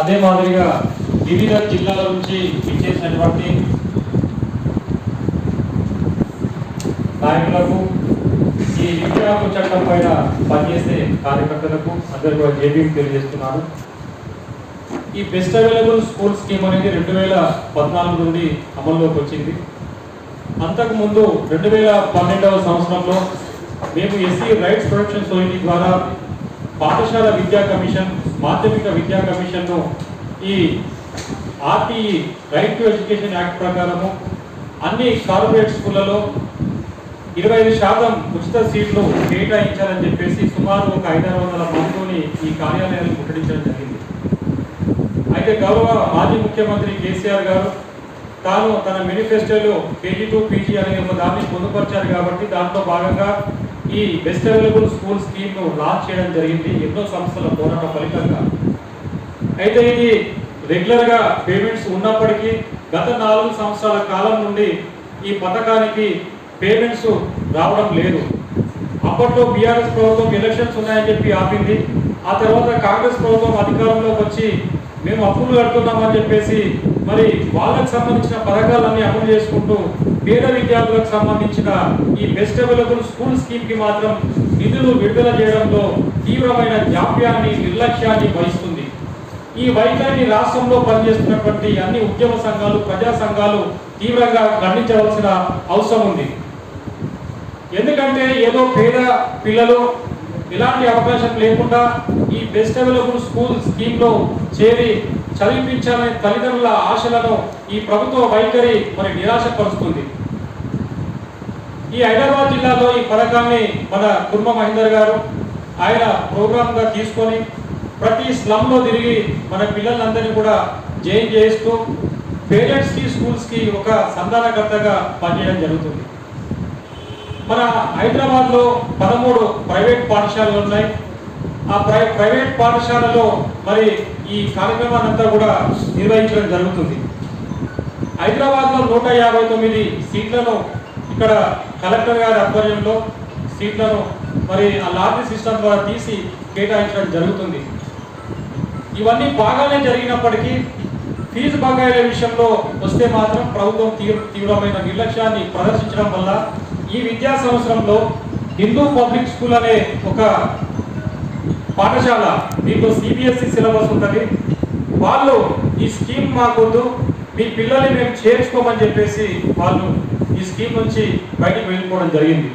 అదే మాదిరిగా వివిధ జిల్లాల నుంచి ఇచ్చేసినటువంటి నాయకులకు ఈ విద్యా చట్టం పైన పనిచేసే కార్యకర్తలకు అందరికీ కూడా తెలియజేస్తున్నారు ఈ బెస్ట్ అవైలబుల్ స్కూల్ స్కీమ్ అనేది రెండు వేల పద్నాలుగు నుండి అమల్లోకి వచ్చింది. అంతకుముందు రెండు వేల పన్నెండవ సంవత్సరంలో మేము ఎస్సీ రైట్స్ ప్రొటెక్షన్ సొసైటీ ద్వారా పాఠశాల విద్యా కమిషన్ మాధ్యమిక విద్యా కమిషన్ను ఈ RTE right to education act ప్రకారము అన్ని కార్పొరేట్ స్కూళ్ళలో ఇరవై ఐదు శాతం ఉచిత సీట్లు కేటాయించాలని చెప్పేసి సుమారు ఒక ఐదారు వందల మందిని ఈ కార్యాలయాన్ని ముట్టడించడం జరిగింది. అయితే గౌరవ మాజీ ముఖ్యమంత్రి కేసీఆర్ గారు తాను తన మేనిఫెస్టోలో కేజీ టు పీజీ అనే ఒక దాన్ని పొందుపరిచారు కాబట్టి దాంట్లో భాగంగా ఈ బెస్ట్ అవైలబుల్ స్కూల్ స్కీమ్ను లాంచ్ చేయడం జరిగింది. ఎన్నో సంస్థల పోరాట ఫలితంగా. అయితే ఇది రెగ్యులర్గా పేమెంట్స్ ఉన్నప్పటికీ గత నాలుగు సంవత్సరాల కాలం నుండి ఈ పథకానికి పేమెంట్స్ రావడం లేదు. అప్పట్లో బీఆర్ఎస్ ప్రభుత్వం ఎలక్షన్స్ ఉన్నాయని చెప్పి ఆపింది. ఆ తర్వాత కాంగ్రెస్ ప్రభుత్వం అధికారంలోకి వచ్చి మేము అప్పులు కడుతున్నామని చెప్పేసి మరి వాళ్ళకు సంబంధించిన పథకాలన్నీ అమలు చేసుకుంటూ పేద విద్యార్థులకు సంబంధించిన ఈ బెస్ట్ అవైలబుల్ స్కూల్ స్కీమ్కి మాత్రం నిధులు విడుదల చేయడంలో తీవ్రమైన జాప్యాన్ని నిర్లక్ష్యాన్ని వహిస్తుంది. ఈ వైఖరిని రాష్ట్రంలో పనిచేస్తున్నటువంటి అన్ని ఉద్యమ సంఘాలు ప్రజా సంఘాలు తీవ్రంగా ఖండించవలసిన అవసరం ఉంది. ఎందుకంటే ఏదో పేద పిల్లలు ఎలాంటి అవకాశం లేకుండా ఈ బెస్ట్ అవైలబుల్ స్కూల్ స్కీమ్లో చేరి చదివించాలనే తల్లిదండ్రుల ఆశలను ఈ ప్రభుత్వ వైఖరి మరి నిరాశపరుస్తుంది. ఈ హైదరాబాద్ జిల్లాలో ఈ పథకాన్ని మన కుర్మ మహేందర్ గారు ఆయన ప్రోగ్రామ్గా తీసుకొని ప్రతి స్లమ్ తిరిగి మన పిల్లలందరినీ కూడా జైన్ చేస్తూ పేరెంట్స్కి స్కూల్స్కి ఒక సంధానకర్తగా పనిచేయడం జరుగుతుంది. మన హైదరాబాద్లో పదమూడు ప్రైవేట్ పాఠశాలలు ఉన్నాయి. ఆ ప్రై ప్రైవేట్ పాఠశాలలో మరి ఈ కార్యక్రమాన్ని అంతా కూడా నిర్వహించడం జరుగుతుంది. హైదరాబాద్లో నూట యాభై తొమ్మిది సీట్లను ఇక్కడ కలెక్టర్ గారి ఆధ్వర్యంలో సీట్లను మరి ఆ లాటరీ సిస్టమ్ ద్వారా తీసి కేటాయించడం జరుగుతుంది. ఇవన్నీ బాగానే జరిగినప్పటికీ ఫీజు బకాయిల విషయంలో వస్తే మాత్రం ప్రభుత్వం తీవ్ర తీవ్రమైన నిర్లక్ష్యాన్ని ప్రదర్శించడం వల్ల ఈ విద్యా సంవత్సరంలో హిందూ పబ్లిక్ స్కూల్ అనే ఒక పాఠశాల మీకు సిబిఎస్ఈ సిలబస్ ఉంటుంది. వాళ్ళు ఈ స్కీమ్ మాకొద్దు మీ పిల్లల్ని మేము చేర్చుకోమని చెప్పేసి వాళ్ళు ఈ స్కీమ్ నుంచి బయటకు వెళ్ళిపోవడం జరిగింది.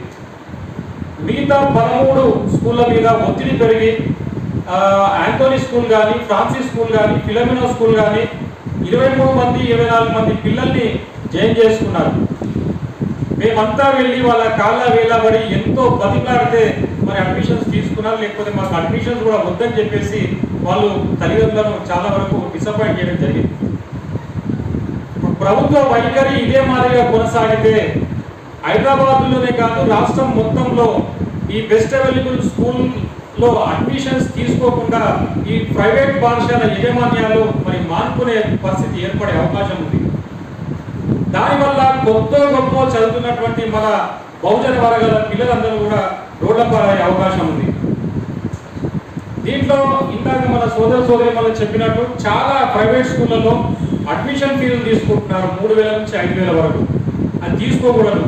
మిగతా పదమూడు స్కూళ్ళ మీద ఒత్తిడి పెరిగి యాంటోనీ స్కూల్ కానీ ఫ్రాన్సిస్ స్కూల్ కానీ ఫిలమినో స్కూల్ కానీ ఇరవై మూడు మంది ఇరవై నాలుగు మంది పిల్లల్ని జాయిన్ చేసుకున్నారు. మేమంతా వెళ్ళి వాళ్ళ కాళ్ళ వేలబడి ఎంతో బతికాడితే మరి అడ్మిషన్స్ తీసుకున్నారు లేకపోతే మాకు అడ్మిషన్స్ కూడా వద్దని చెప్పేసి వాళ్ళు తల్లిదండ్రులను చాలా వరకు డిసప్పాయింట్ చేయడం జరిగింది. ప్రభుత్వ వైఖరి ఇదే మాదిరిగా కొనసాగితే హైదరాబాద్లోనే కాదు రాష్ట్రం మొత్తంలో ఈ బెస్ట్ అవైలబుల్ స్కూల్లో అడ్మిషన్స్ తీసుకోకుండా ఈ ప్రైవేట్ పాఠశాల యజమాన్యాలు మరి మానుకునే పరిస్థితి ఏర్పడే అవకాశం ఉంది. దానివల్ల కొత్త గొప్ప చదువుతున్నటువంటి మన బహుజన వర్గాల పిల్లలందరూ కూడా రోడ్ల పాలయ్యే అవకాశం ఉంది. దీంట్లో ఇందాక మన సోదర సోదరి మనం చెప్పినట్టు చాలా ప్రైవేట్ స్కూళ్ళలో అడ్మిషన్ ఫీజులు తీసుకుంటున్నారు మూడు వేల నుంచి ఐదు వేల వరకు. అది తీసుకోకూడదు.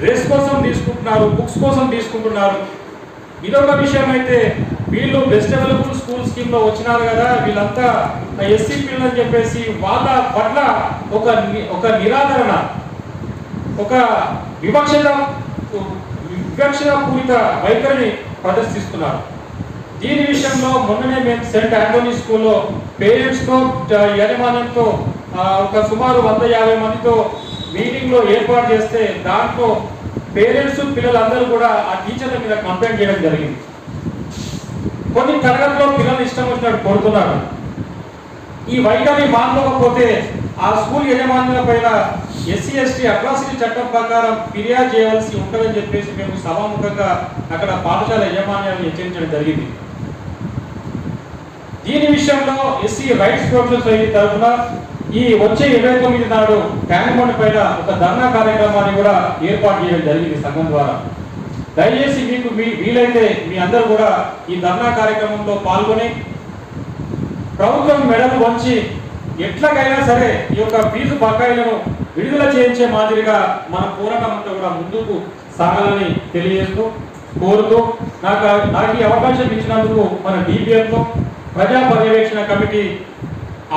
డ్రెస్ కోసం తీసుకుంటున్నారు బుక్స్ కోసం తీసుకుంటున్నారు. ఇదొక విషయం అయితే వీళ్ళు బెస్ట్ అవైలబుల్ స్కూల్ స్కీమ్లో వచ్చినారు కదా వీళ్ళంతా ఎస్సీ పిల్లలు అని చెప్పేసి వాళ్ళ పట్ల ఒక ఒక నిరాదరణ ఒక వివక్షత వివక్షత పూరిత వైఖరిని ప్రదర్శిస్తున్నారు. దీని విషయంలో మొన్ననే మేము సెంట్ ఆంటోనీ స్కూల్లో పేరెంట్స్తో యజమానంతో ఒక సుమారు వంద యాభై మందితో మీటింగ్లో ఏర్పాటు చేస్తే దాంట్లో పేరెంట్స్ పిల్లలందరూ కూడా ఆ టీచర్ల మీద కంప్లైంట్ చేయడం జరిగింది. కొన్ని తరగతిలో పిల్లలు ఇష్టం వచ్చినట్టు కొడుతున్నారు. ఈ వైఖరి మానుకోకపోతే ఆ స్కూల్ యజమానుల పైన ఎస్సీ ఎస్టీ అట్రాసిటీ చట్టం ప్రకారం ఫిర్యాదు చేయవలసి ఉంటుందని చెప్పేసి మేము సభాముఖంగా అక్కడ పాఠశాల యజమాన్యాన్ని హెచ్చరించడం జరిగింది. దీని విషయంలో ఎస్సీ రైట్స్ ప్రొఫెషన్ సొసైటీ తరఫున ఈ వచ్చే ఇరవై తొమ్మిది నాడు ట్యాంక్ పైన ఒక ధర్నా కార్యక్రమాన్ని కూడా ఏర్పాటు చేయడం జరిగింది సంఘం ద్వారా. దయచేసి మీకు మీ వీలైతే మీ అందరూ కూడా ఈ ధర్నా కార్యక్రమంలో పాల్గొని ప్రభుత్వం మెడలు వంచి ఎట్లాగైనా సరే ఈ యొక్క ఫీజు బకాయిలను విడుదల చేయించే మాదిరిగా మన పోరాటం కూడా ముందుకు సాగాలని తెలియజేస్తూ కోరుతూ నాకు నాకు ఈ అవకాశం ఇచ్చినందుకు మన డిపిఎంతో ప్రజా పర్యవేక్షణ కమిటీ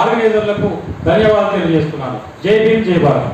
ఆర్గనైజర్లకు ధన్యవాదాలు తెలియజేస్తున్నాను. జై భీమ్ జై భారత్.